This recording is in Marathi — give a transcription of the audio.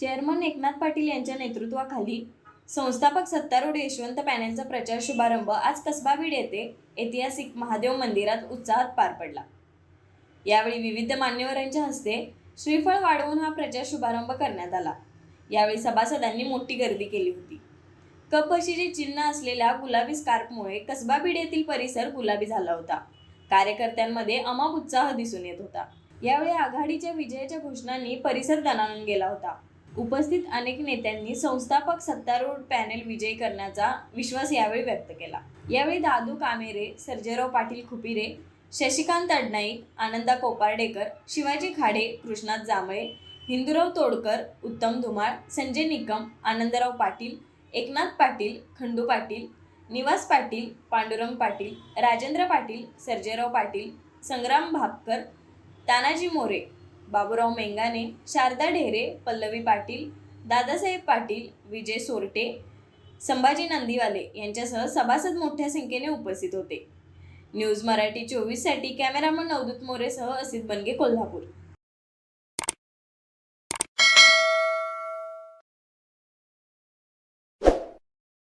चेअरमन एकनाथ पाटील यांच्या नेतृत्वाखाली संस्थापक सत्तारूढ यशवंत पॅनेलचा प्रचार शुभारंभ आज कसबाबीड येथे ऐतिहासिक महादेव मंदिरात उत्साहात पार पडला. यावेळी विविध मान्यवरांच्या हस्ते श्रीफळ वाढवून हा प्रचार शुभारंभ करण्यात आला. यावेळी सभासदांनी मोठी गर्दी केली होती. कपशीचे चिन्ह असलेल्या गुलाबी स्कार्फमुळे कसबा बीड येथील परिसर गुलाबी झाला होता. कार्यकर्त्यांमध्ये अमाप उत्साह दिसून येत होता. यावेळी आघाडीच्या विजयाच्या घोषणांनी परिसर दणाणून गेला होता. उपस्थित अनेक नेत्यांनी संस्थापक सत्तारूढ पॅनेल विजयी करण्याचा विश्वास यावेळी व्यक्त केला. यावेळी दादू कामेरे सर्जेराव पाटील खुपिरे शशिकांत अडनाईक आनंदा कोपार्डेकर शिवाजी खाडे कृष्णात जांभळे हिंदुराव तोडकर उत्तम धुमाळ संजय निकम आनंदराव पाटील एकनाथ पाटील खंडू पाटील निवास पाटील पांडुरंग पाटील राजेंद्र पाटील सर्जेराव पाटील संग्राम भापकर तानाजी मोरे बाबूराव मेंगाने शारदा ढेरे पल्लवी पाटील दादासाहेब पाटील विजय सोरटे संभाजी नंदीवाले यांच्यासह सभासद मोठ्या संख्येने उपस्थित होते. न्यूज मराठी चोवीससाठी कॅमेरामन नवदूत मोरेसह असित बनगे कोल्हापूर.